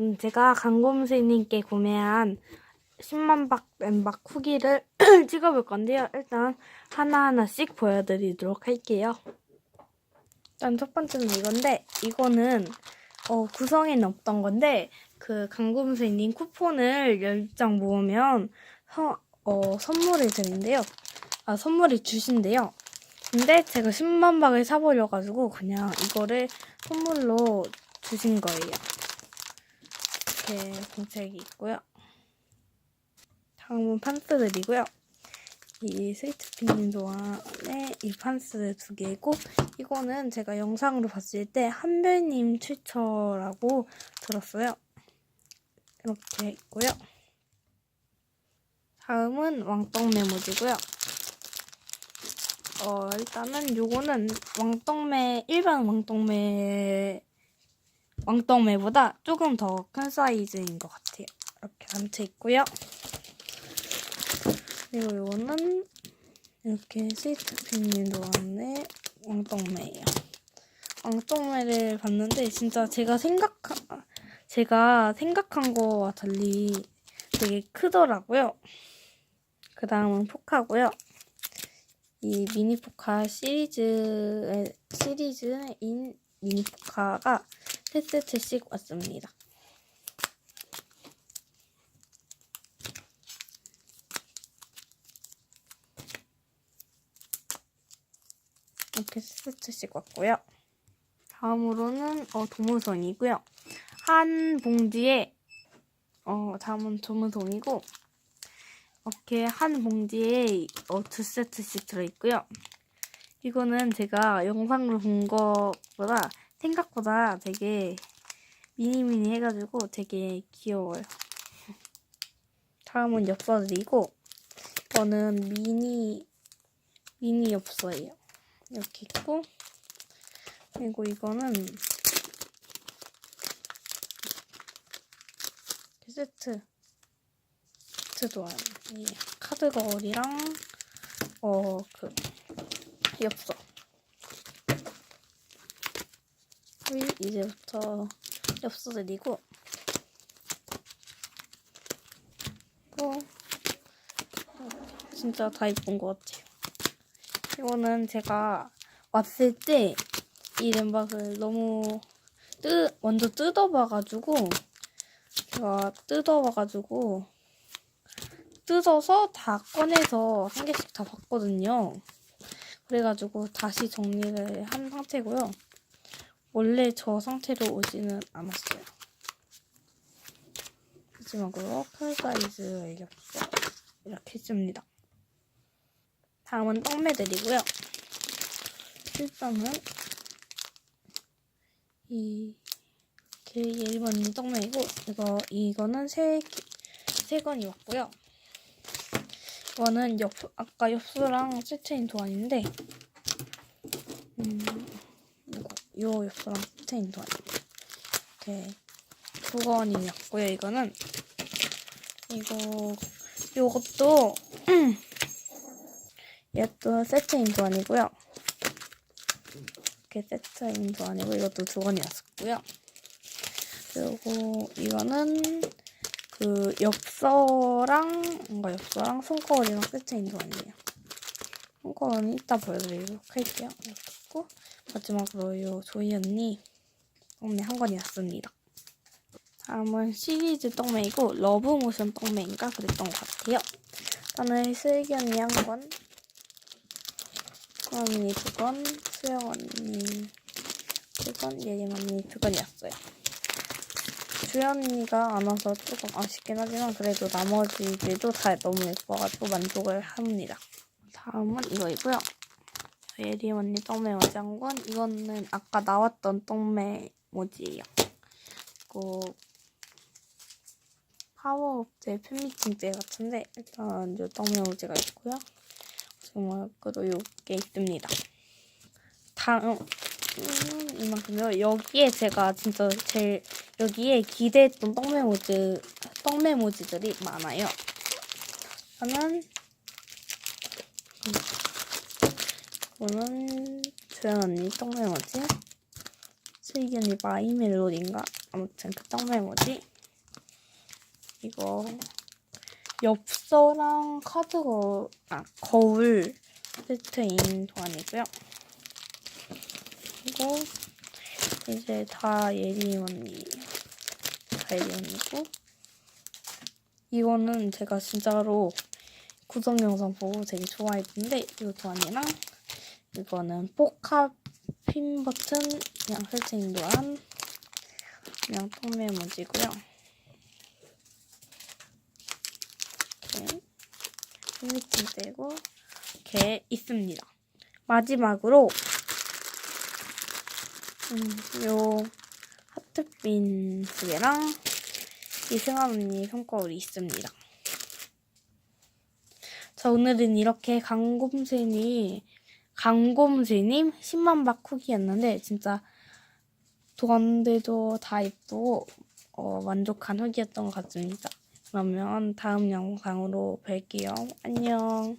음, 제가 강곰수님께 구매한 10만 박 엠박 후기를 찍어볼 건데요. 일단 하나하나씩 보여드리도록 할게요. 일단 첫 번째는 이건데, 이거는 어, 구성에는 없던 건데, 그 강곰수님 쿠폰을 10장 모으면 서, 어, 선물을 드린대요. 아, 선물을 주신대요. 근데 제가 10만 박을 사버려가지고 그냥 이거를 선물로 주신 거예요. 이렇게 공책이 있고요. 다음은 판스들이고요. 이 스위트 핑님 도안에 이 판스 두 개고 이거는 제가 영상으로 봤을 때 한별님 출처라고 들었어요. 이렇게 있고요. 다음은 왕떡 메모지고요. 어, 일단은 요거는 왕떡매, 일반 왕떡매, 왕떡매보다 조금 더 큰 사이즈인 것 같아요. 이렇게 단체 있고요. 그리고 요거는 이렇게 스위트 핑님도 안에 왕떡매예요. 왕떡매를 봤는데 진짜 제가 생각한, 제가 생각한 거와 달리 되게 크더라고요. 그 다음은 포카고요. 이 미니 포카 시리즈의 시리즈인 미니 포카가 세 세트씩 왔습니다. 이렇게 세 세트씩 왔고요. 다음으로는 어, 도무송이고요. 한 봉지에 어, 다음은 도무송이고 이렇게 한 봉지에 어, 두 세트씩 들어있고요. 이거는 제가 영상으로 본 것보다 생각보다 되게 미니미니 해가지고 되게 귀여워요. 다음은 엽서들이고 이거는 미니 미니 엽서예요. 이렇게 있고 그리고 이거는 세트 세트도 아니 카드 거울이랑 어 그 엽서 우리 이제부터 엽서 드리고 또 진짜 다 예쁜 것 같아요. 이거는 제가 왔을 때 이 램박을 너무 뜨 먼저 뜯어봐가지고 제가 뜯어봐가지고 뜯어서 다 꺼내서 한 개씩 다 봤거든요. 그래가지고 다시 정리를 한 상태고요. 원래 저 상태로 오지는 않았어요. 마지막으로 큰 사이즈의 엽서 이렇게 했습니다. 다음은 떡매들이고요. 일단은 이 이렇게 예리번님 떡매이고 이거 이거는 세, 세 건이 왔고요. 이거는 엽 아까 엽서랑 세트인 도안인데 음 요 엽서랑 세트인 도안 이렇게 두 건이 왔고요. 이거는 이거 요것도 얘도 세트 인 도안이고요. 이렇게 세트 인 도안이고 이것도 두 건이 왔었고요. 그리고 이거는 그 엽서랑 뭔가 엽서랑 손거울이랑 세트 인 도안이에요. 손거울은 이따 보여드리도록 할게요. 이렇게 있고 마지막으로 요 조이 언니 떡메 한 건이 왔습니다. 다음은 시리즈 떡메이고 러브모션 떡메인가 그랬던 것 같아요. 저는 슬기 언니 한 건, 그 언니 두 건, 수영 언니 두 건, 예림 언니 두 건이었어요. 주연이가 안 와서 조금 아쉽긴 하지만 그래도 나머지들도 다 너무 예뻐가지고 만족을 합니다. 다음은 이거이고요. 예리 언니 떡메 건 이거는 아까 나왔던 떡메 모지예요. 그리고 파워업제 팬미팅 때 같은데 일단 요 떡메 모지가 있고요. 정말 그도 요게 있습니다. 다음 음, 이만큼요. 여기에 제가 진짜 제일 여기에 기대했던 떡메모지 떡메모지들이 많아요. 저는 이거는 조연 언니 떡 메모지, 슬기 언니 마이 멜로디인가 아무튼 그 떡메 뭐지? 이거 엽서랑 카드 거, 아, 거울 세트인 도안이고요. 그리고 이제 다 예리 언니, 다 예리 언니고 이거는 제가 진짜로 구성 영상 보고 되게 좋아했는데 이거 도안이랑 이거는 포카 핀 버튼 그냥 설치인 도안 그냥 통메모지고요. 이렇게 팬미팅 떼고 이렇게 있습니다. 마지막으로 음, 요 하트핀 두 개랑 이승환 언니 손거울이 있습니다. 자 오늘은 이렇게 강곰새니 강곰새님 10만 박 후기였는데 진짜 도안대도 다 예쁘고 어, 만족한 후기였던 것 같습니다. 그러면 다음 영상으로 뵐게요. 안녕.